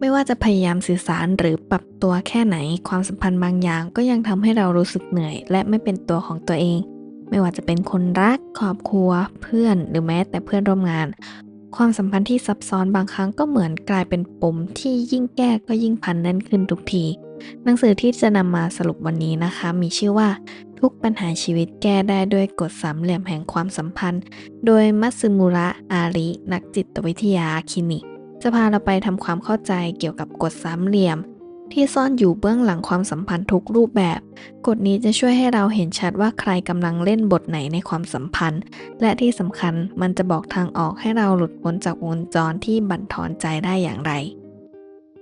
ไม่ว่าจะพยายามสื่อสารหรือปรับตัวแค่ไหน ความสัมพันธ์บางอย่างก็ยังทำให้เรารู้สึกเหนื่อย และไม่เป็นตัวของตัวเอง ไม่ว่าจะเป็นคนรัก ครอบครัว เพื่อนหรือแม้แต่เพื่อนร่วมงาน ความสัมพันธ์ที่ซับซ้อนบางครั้งก็เหมือนกลายเป็นปมที่ยิ่งแก้ก็ยิ่งพันแน่นขึ้นทุกที หนังสือที่จะนำมาสรุปวันนี้นะคะ มีชื่อว่าทุกปัญหาชีวิตแก้ได้ด้วยกฎสามเหลี่ยมแห่งความสัมพันธ์ โดยมัตสึมุระอารินักจิตวิทยาคลินิก จะพาเราไปทำความเข้าใจเกี่ยวกับกฎสามเหลี่ยม ที่ซ่อนอยู่เบื้องหลังความสัมพันธ์ทุกรูปแบบ กฎนี้จะช่วยให้เราเห็นชัดว่าใครกำลังเล่นบทไหนในความสัมพันธ์ และที่สำคัญมันจะบอกทางออกให้เราหลุดพ้นจากวงจรที่บั่นทอนใจได้อย่างไร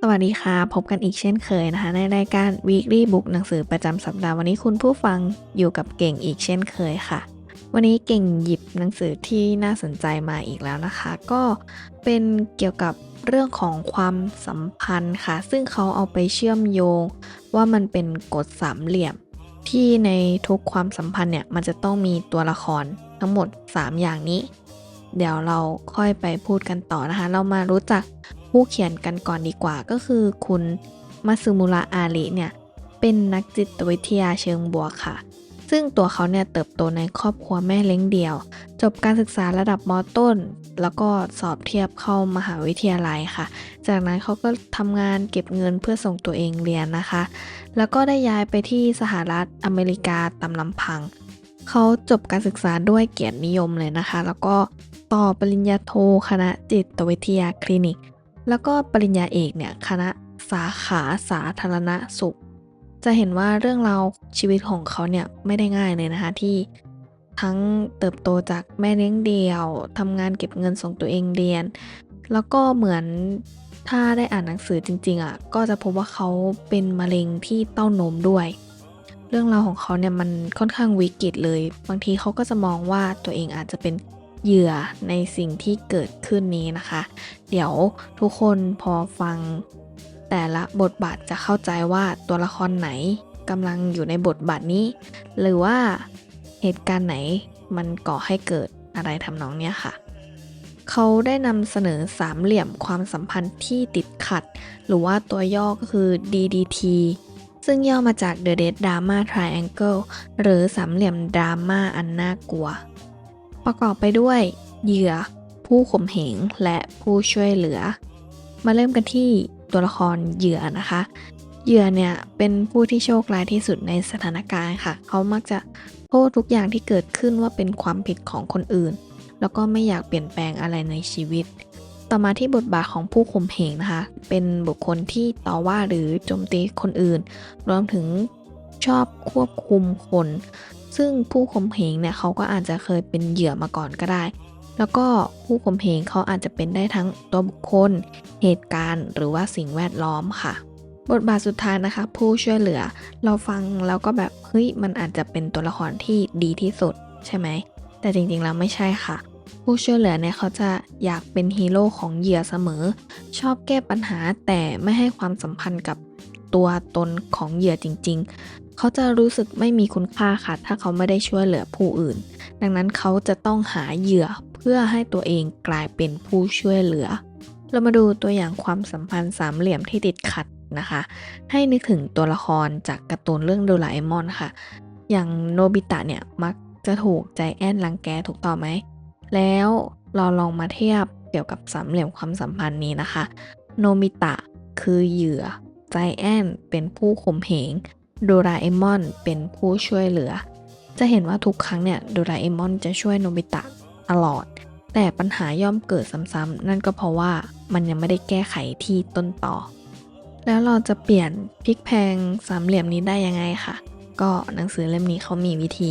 สวัสดีค่ะ พบกันอีกเช่นเคยนะคะ ในรายการ Weekly Book หนังสือประจำสัปดาห์วันนี้คุณผู้ฟังอยู่กับเก่งอีกเช่นเคยค่ะ วันนี้เก่งหยิบหนังสือที่น่าสนใจมาอีกแล้วนะคะ ก็เป็นเกี่ยวกับเรื่องของความสัมพันธ์ค่ะ ซึ่งเขาเอาไปเชื่อมโยง ว่ามันเป็นกฎสามเหลี่ยม ที่ในทุกความสัมพันธ์เนี่ยมันจะต้องมีตัวละครทั้งหมด 3 อย่างนี้ เดี๋ยวเราค่อยไปพูดกันต่อนะคะ เรามารู้จักผู้เขียนกันก่อนดีกว่า ก็คือ คุณมาซึมุระอาริเนี่ยเป็นนักจิตวิทยาเชิงบวกค่ะ ซึ่งตัวเขาเนี่ยเติบโตในครอบครัวแม่เลี้ยงเดี่ยว จบการศึกษาระดับมต้น แล้วก็สอบเทียบเข้ามหาวิทยาลัยค่ะ จากนั้นเขาก็ทำงานเก็บเงินเพื่อส่งตัวเองเรียนนะคะ แล้วก็ได้ย้ายไปที่สหรัฐอเมริกาตามลำพัง เขาจบการศึกษาด้วยเกียรตินิยมเลยนะคะ แล้วก็ต่อปริญญาโทคณะจิตวิทยาคลินิก แล้วก็ปริญญาเอกเนี่ยคณะสาขาสาธารณสุข จะเห็นว่าเรื่องราวชีวิตของเขาเนี่ยไม่ได้ง่ายเลยนะคะที่ทั้งเติบโตจากแม่เลี้ยงเดี่ยวทำงานเก็บเงินส่งตัวเองเรียน แล้วก็เหมือนถ้าได้อ่านหนังสือจริง ๆอะก็จะพบว่าเขาเป็นมะเร็งที่เต้านมด้วย เรื่องราวของเขาเนี่ยมันค่อนข้างวิกฤตเลย บางทีเขาก็จะมองว่าตัวเองอาจจะเป็นเหยื่อในสิ่งที่เกิดขึ้นนี้นะคะ เดี๋ยวทุกคนพอฟัง แต่ละบทบาทจะเข้าใจว่าตัวละครไหนกำลังอยู่ในบทบาทนี้ หรือว่าเหตุการณ์ไหนมันก่อให้เกิดอะไรทำนองเนี้ยค่ะ เขาได้นำเสนอสามเหลี่ยมความสัมพันธ์ที่ติดขัด หรือว่าตัวย่อก็คือ DDT ซึ่งย่อมาจาก The Dead Drama Triangle หรือสามเหลี่ยมดราม่าอันน่ากลัว ประกอบไปด้วย เหยื่อ ผู้ข่มเหงและผู้ช่วยเหลือ มาเริ่มกันที่ตัวละครเหยื่อนะคะ เหยื่อเนี่ยเป็นผู้ที่โชคร้ายที่สุดในสถานการณ์ค่ะ เขามักจะโทษทุกอย่างที่เกิดขึ้นว่าเป็นความผิดของคนอื่น แล้วก็ไม่อยากเปลี่ยนแปลงอะไรในชีวิต ต่อมาที่บทบาทของผู้ข่มเหงนะคะ เป็นบุคคลที่ต่อว่าหรือโจมตีคนอื่น รวมถึงชอบควบคุมคน ซึ่งผู้ข่มเหงเนี่ยเขาก็อาจจะเคยเป็นเหยื่อมาก่อนก็ได้ แล้วก็ผู้ข่มเหงเขาอาจจะเป็นได้ทั้งตัวบุคคล เหตุการณ์หรือว่าสิ่งแวดล้อมค่ะ บทบาทสุดท้ายนะคะ ผู้ช่วยเหลือเราฟังแล้วก็แบบเฮ้ยมันอาจจะเป็นตัวละครที่ดีที่สุดใช่ไหม แต่จริงๆแล้วไม่ใช่ค่ะ ผู้ช่วยเหลือเนี่ยเขาจะอยากเป็นฮีโร่ของเหยื่อเสมอ ชอบแก้ปัญหาแต่ไม่ให้ความสัมพันธ์กับตัวตนของเหยื่อจริง ๆ เขาจะรู้สึกไม่มีคุณค่าค่ะ ถ้าเขาไม่ได้ช่วยเหลือผู้อื่น ดังนั้นเขาจะต้องหาเหยื่อ พื่อให้ตัวเองกลายเป็นผู้ช่วยเหลือ เรามาดูตัวอย่างความสัมพันธ์สามเหลี่ยมที่ติดขัดนะคะ ให้นึกถึงตัวละครจากการ์ตูนเรื่องโดราเอมอนค่ะ อย่างโนบิตะเนี่ยมักจะถูกใจแอนรังแกถูกต้อไหม แล้วเราลองมาเทียบเกี่ยวกับสามเหลี่ยมความสัมพันธ์นี้นะคะ โนบิตะคือเหยื่อ ใจแอนเป็นผู้ข่มเหง โดราเอมอนเป็นผู้ช่วยเหลือ จะเห็นว่าทุกครั้งเนี่ย โดราเอมอนจะช่วยโนบิตะ ตลอด แต่ปัญหาย่อมเกิดซ้ำๆนั่นก็เพราะว่ามันยังไม่ได้แก้ไขที่ต้นต่อ แล้วเราจะเปลี่ยนพลิกแพงสามเหลี่ยมนี้ได้ยังไงค่ะ ก็หนังสือเล่มนี้เขามีวิธี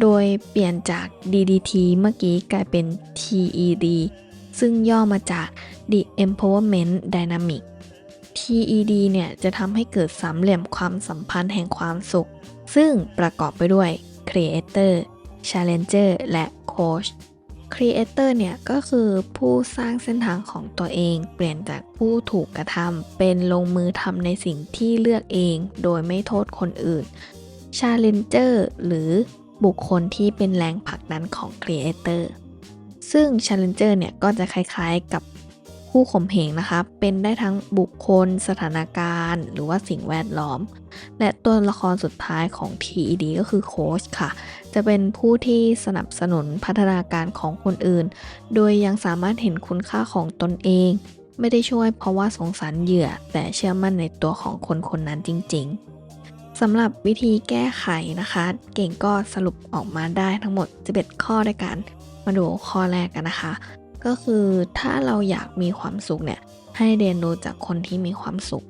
โดยเปลี่ยนจาก DDT เมื่อกี้กลายเป็น TED ซึ่งย่อมาจาก The Empowerment Dynamic TED เนี่ยจะทำให้เกิดสามเหลี่ยมความสัมพันธ์แห่งความสุข ซึ่งประกอบไปด้วย Creator Challenger และ Coach ครีเอเตอร์เนี่ยก็คือผู้สร้างเส้นทางของตัวเอง เปลี่ยนจากผู้ถูกกระทำเป็นลงมือทำในสิ่งที่เลือกเอง โดยไม่โทษคนอื่นชาเลนเจอร์หรือบุคคลที่เป็นแรงผลักดันของครีเอเตอร์ซึ่งชาเลนเจอร์เนี่ยก็จะคล้ายๆกับ ผู้ข่มเหงนะคะ เป็นได้ทั้งบุคคล สถานการณ์ หรือว่าสิ่งแวดล้อม และตัวละครสุดท้ายของ TED ก็คือโค้ชค่ะ จะเป็นผู้ที่สนับสนุนพัฒนาการของคนอื่น โดยยังสามารถเห็นคุณค่าของตนเอง ไม่ได้ช่วยเพราะว่าสงสารเหยื่อ แต่เชื่อมั่นในตัวของคนคนนั้นจริง ๆสำหรับวิธีแก้ไขนะคะ เก่งก็สรุปออกมาได้ทั้งหมด 11 ข้อด้วยกัน มาดูข้อแรกกันนะคะ ก็คือถ้าเราอยากมีความสุขเนี่ย ให้เรียนรู้จากคนที่มีความสุข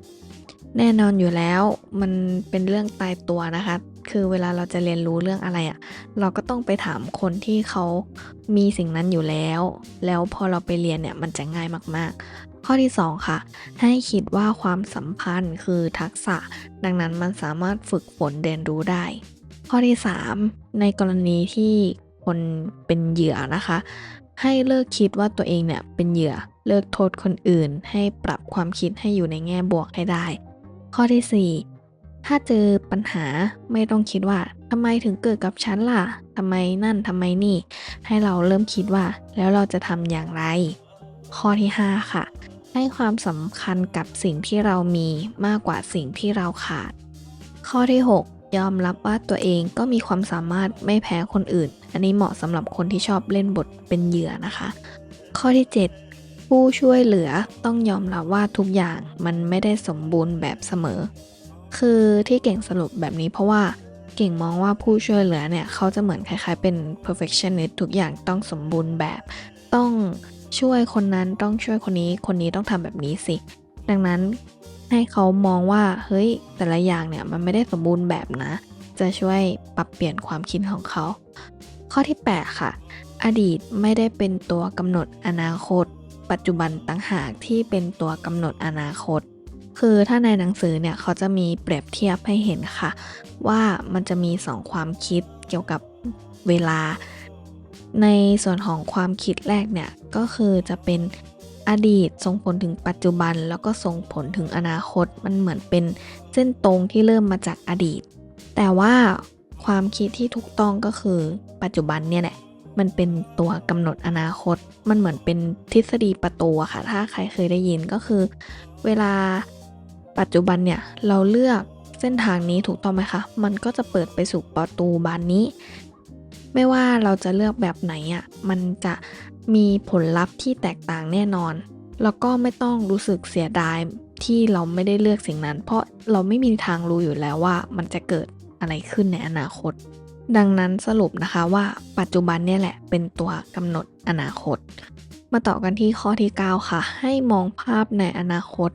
แน่นอนอยู่แล้วมันเป็นเรื่องตายตัวนะคะ คือเวลาเราจะเรียนรู้เรื่องอะไรอะ่ะ เราก็ต้องไปถามคนที่เขามีสิ่งนั้นอยู่แล้ว แล้วพอเราไปเรียนเนี่ยมันจะง่ายมากๆ ข้อที่ 2 ค่ะ ให้คิดว่าความสัมพันธ์คือทักษะ ดังนั้นมันสามารถฝึกฝนเรียนรู้ได้ ข้อที่ 3 ในกรณีที่คนเป็นเหยื่อนะคะ ให้เลิกคิดว่าตัวเองเนี่ยเป็นเหยื่อเลิกโทษคนอื่น ให้ปรับความคิดให้อยู่ในแง่บวกให้ได้ ข้อที่ 4 ถ้าเจอปัญหาไม่ต้องคิดว่าทำไมถึงเกิดกับฉันล่ะทำไมนั่นทำไมนี่ ให้เราเริ่มคิดว่า แล้วเราจะทำอย่างไร ข้อที่ 5 ค่ะ ให้ความสำคัญกับสิ่งที่เรามีมากกว่าสิ่งที่เราขาด ข้อที่ 6 ยอมรับว่าตัวเองก็มีความสามารถไม่แพ้คนอื่น อันนี้เหมาะสำหรับคนที่ชอบเล่นบทเป็นเหยื่อนะคะ ข้อที่ 7 ผู้ช่วยเหลือต้องยอมรับว่าทุกอย่างมันไม่ได้สมบูรณ์แบบเสมอ คือที่เก่งสรุปแบบนี้เพราะว่าเก่งมองว่าผู้ช่วยเหลือเนี่ยเขาจะเหมือนคล้ายๆเป็น perfectionist ทุกอย่างต้องสมบูรณ์แบบ ต้องช่วยคนนั้นต้องช่วยคนนี้คนนี้ต้องทำแบบนี้สิ ดังนั้น ให้เขามองว่าเฮ้ยแต่ละอย่างเนี่ยมันไม่ได้สมบูรณ์แบบนะ จะช่วยปรับเปลี่ยนความคิดของเขา ข้อที่ 8 ค่ะ อดีตไม่ได้เป็นตัวกำหนดอนาคต ปัจจุบันต่างหากที่เป็นตัวกำหนดอนาคต คือถ้าในหนังสือเนี่ยเขาจะมีเปรียบเทียบให้เห็นค่ะ ว่ามันจะมีสองความคิดเกี่ยวกับเวลา ในส่วนของความคิดแรกเนี่ยก็คือจะเป็น อดีตส่งผลถึงปัจจุบัน แล้วก็ส่งผลถึงอนาคตมันเหมือนเป็นเส้นตรงที่เริ่มมาจากอดีต แต่ว่าความคิดที่ถูกต้องก็คือปัจจุบันเนี่ยแหละมันเป็นตัวกำหนดอนาคต มันเหมือนเป็นทฤษฎีประตูค่ะ ถ้าใครเคยได้ยินก็คือ เวลาปัจจุบันเนี่ยเราเลือกเส้นทางนี้ถูกต้องไหมคะ มันก็จะเปิดไปสู่ประตูบานนี้ ไม่ว่าเราจะเลือกแบบไหนอะ่ะ มันจะ มีผลลัพธ์ที่แตกต่างแน่นอน แล้วก็ไม่ต้องรู้สึกเสียดายที่เราไม่ได้เลือกสิ่งนั้น เพราะเราไม่มีทางรู้อยู่แล้วว่ามันจะเกิดอะไรขึ้นในอนาคต ดังนั้นสรุปนะคะว่าปัจจุบันเนี่ยแหละเป็นตัวกำหนดอนาคต มาต่อกันที่ข้อที่ 9 ค่ะ ให้มองภาพในอนาคต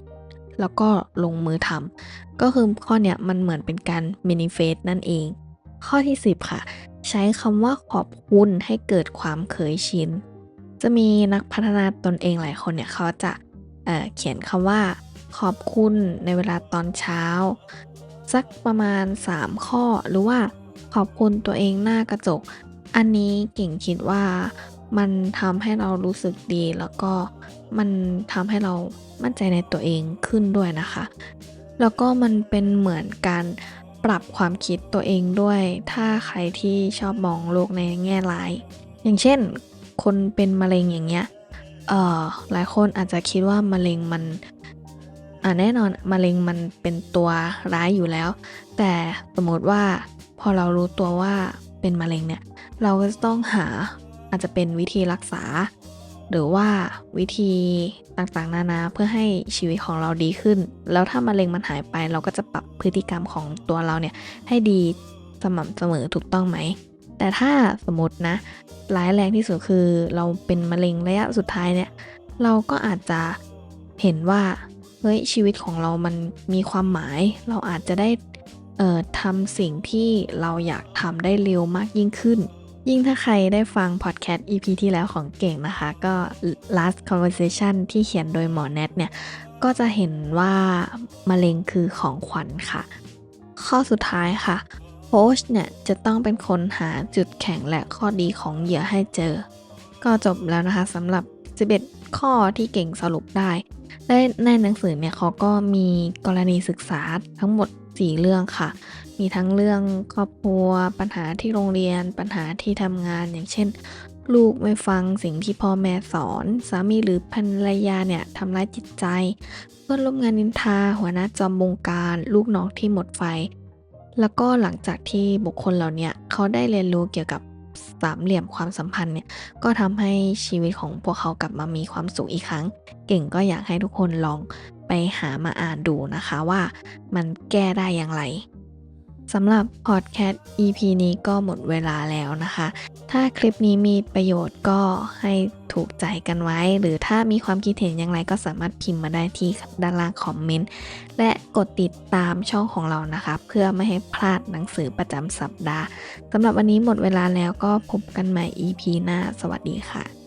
แล้วก็ลงมือทำก็คือข้อเนี้ยมันเหมือนเป็นการมินิเฟสนั่นเอง ข้อที่ 10 ค่ะ ใช้คำว่าขอบคุณให้เกิดความเคยชิน จะมีนักพัฒนาตนเองหลายคนเนี่ยเขาจะเเขียนคำว่าขอบคุณในเวลาตอนเช้า สักประมาณ 3 ข้อหรือว่าขอบคุณตัวเองหน้ากระจก อันนี้เก่งคิดว่ามันทำให้เรารู้สึกดีแล้วก็มันทำให้เรามั่นใจในตัวเองขึ้นด้วยนะคะ แล้วก็มันเป็นเหมือนการปรับความคิดตัวเองด้วย ถ้าใครที่ชอบมองโลกในแง่ร้าย อย่างเช่น คนเป็นมะเร็งอย่างเงี้ยเอ่อหลายคนอาจจะคิดว่ามะเร็งมันอ่าแน่นอนมะเร็งมันเป็นตัวร้ายอยู่แล้ว แต่สมมติว่าพอเรารู้ตัวว่าเป็นมะเร็งเนี่ย เราก็จะต้องหาอาจจะเป็นวิธีรักษา หรือว่าวิธีต่างๆ นานาเพื่อให้ชีวิตของเราดีขึ้น แล้วถ้ามะเร็งมันหายไป เราก็จะปรับพฤติกรรมของตัวเราเนี่ยให้ดีสม่ำเสมอถูกต้องไหม แต่ถ้าสมมตินะร้ายแรงที่สุดคือเราเป็นมะเร็งระยะสุดท้ายเนี่ย เราก็อาจจะเห็นว่าเฮ้ยชีวิตของเรามันมีความหมาย เราอาจจะได้เอ่อทำสิ่งที่เราอยากทำได้เร็วมากยิ่งขึ้น ยิ่งถ้าใครได้ฟังพอดแคสต์ EP ที่แล้วของเก่งนะคะ ก็ last conversation ที่เขียนโดยหมอแนทเนี่ย ก็จะเห็นว่ามะเร็งคือของขวัญค่ะ ข้อสุดท้ายค่ะ ค้ชเนี่ยจะต้องเป็นคนหาจุดแข็งและข้อดีของเหยื่อให้เจอ ก็จบแล้วนะคะสำหรับ 11 ข้อที่เก่งสรุปได้ และในหนังสือเนี่ยเขาก็มีกรณีศึกษาทั้งหมด 4 เรื่องค่ะ มีทั้งเรื่องครอบครัว ปัญหาที่โรงเรียน ปัญหาที่ทำงานอย่างเช่น ลูกไม่ฟังสิ่งที่พ่อแม่สอน สามีหรือภรรยาเนี่ยทำร้ายจิตใจ เพื่อนร่วมงานนินทา หัวหน้าจอมบงการ ลูกน้องที่หมดไฟ แล้วก็หลังจากที่บุคคลเหล่านี้เขาได้เรียนรู้เกี่ยวกับสามเหลี่ยมความสัมพันธ์เนี่ยก็ทำให้ชีวิตของพวกเขากลับมามีความสุขอีกครั้ง เก่งก็อยากให้ทุกคนลองไปหามาอ่านดูนะคะว่ามันแก้ได้อย่างไร สำหรับพอดแคสต์ EP นี้ก็หมดเวลาแล้วนะคะ ถ้าคลิปนี้มีประโยชน์ก็ให้ถูกใจกันไว้ หรือถ้ามีความคิดเห็นอย่างไรก็สามารถพิมพ์มาได้ที่ด้านล่างคอมเมนต์ และกดติดตามช่องของเรานะคะ เพื่อไม่ให้พลาดหนังสือประจำสัปดาห์สำหรับวันนี้หมดเวลาแล้วก็พบกันใหม่ EP หน้า สวัสดีค่ะ